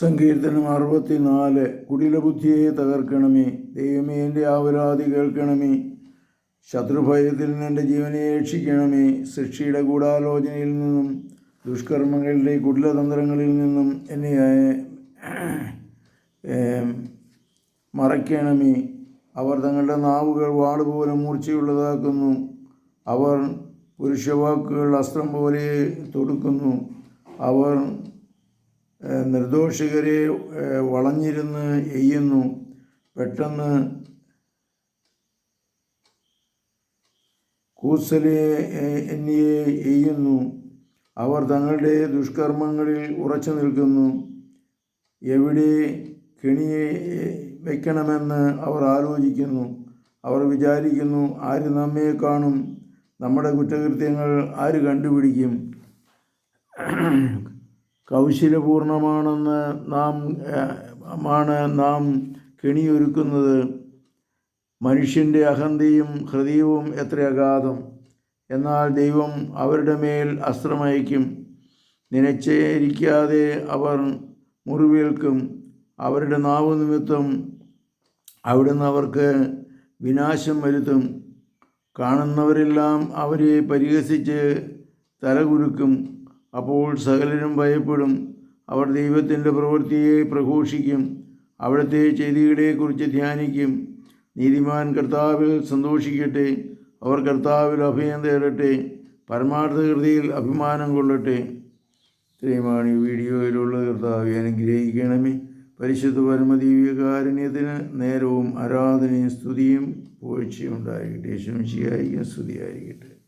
സങ്കീർത്തനം അറുപത്തിനാല്. കുടിലബുദ്ധിയെ തകർക്കണമേ. ദൈവമേ എന്റെ ആവരാതി കേൾക്കണമേ. ശത്രുഭയത്തിൽ നിന്ന് എന്റെ ജീവനെ രക്ഷിക്കണമേ. സൃഷ്ടിയുടെ ഗൂഢാലോചനയിൽ നിന്നും ദുഷ്കർമ്മങ്ങളുടെ കുടിലതന്ത്രങ്ങളിൽ നിന്നും എന്നെ മറയ്ക്കണമേ. അവർ തങ്ങളുടെ നാവുകൾ വാടുപോലെ മൂർച്ചയുള്ളതാക്കുന്നു. അവർ പുരുഷവാക്കുകൾ അസ്ത്രം പോലെ തൊടുക്കുന്നു. അവർ നിർദോഷികരെ വളഞ്ഞിരുന്ന് എയ്യുന്നു. പെട്ടെന്ന് കൂസലെ എന്നിയെ എയ്യുന്നു. അവർ തങ്ങളുടെ ദുഷ്കർമ്മങ്ങളിൽ ഉറച്ചു നിൽക്കുന്നു. എവിടെ കെണിയെ വയ്ക്കണമെന്ന് അവർ ആലോചിക്കുന്നു. അവർ വിചാരിക്കുന്നു ആര് നമ്മെ കാണും? നമ്മുടെ കുറ്റകൃത്യങ്ങൾ ആര് കണ്ടുപിടിക്കും? കൗശലപൂർണമാണെന്ന് നാം ആണ് നാം കെണിയൊരുക്കുന്നത്. മനുഷ്യന്റെ അഹന്തയും ഹൃദയവും എത്ര അഗാധം. എന്നാൽ ദൈവം അവരുടെ മേൽ അസ്ത്രമയക്കും നനച്ചേരിക്കാതെ അവർ മുറിവേൽക്കും. അവരുടെ നാവ് നിമിത്തം അവിടുന്ന് അവർക്ക് വിനാശം വരുത്തും. കാണുന്നവരെല്ലാം അവരെ പരിഹസിച്ച് തലകുലുക്കും. അപ്പോൾ സകലരും ഭയപ്പെടും. അവർ ദൈവത്തിന്റെ പ്രവൃത്തിയെ പ്രഘോഷിക്കും. അവിടുത്തെ ചെയ്തികളെക്കുറിച്ച് ധ്യാനിക്കും. നീതിമാൻ കർത്താവിൽ സന്തോഷിക്കട്ടെ. അവർ കർത്താവിൽ അഭയം തേടട്ടെ. പരമാർത്ഥകൃതിയിൽ അഭിമാനം കൊള്ളട്ടെ. ഇത്രയുമാണ് ഈ വീഡിയോയിലുള്ള കർത്താവ് അനുഗ്രഹിക്കണമേ. പരിശുദ്ധ പരമദീവികാരുണ്യത്തിന് നേരവും ആരാധനയും സ്തുതിയും പോഴ്ചയും ഉണ്ടായിരിക്കട്ടെ. ശംശിയായിരിക്കും സ്തുതിയായിരിക്കട്ടെ.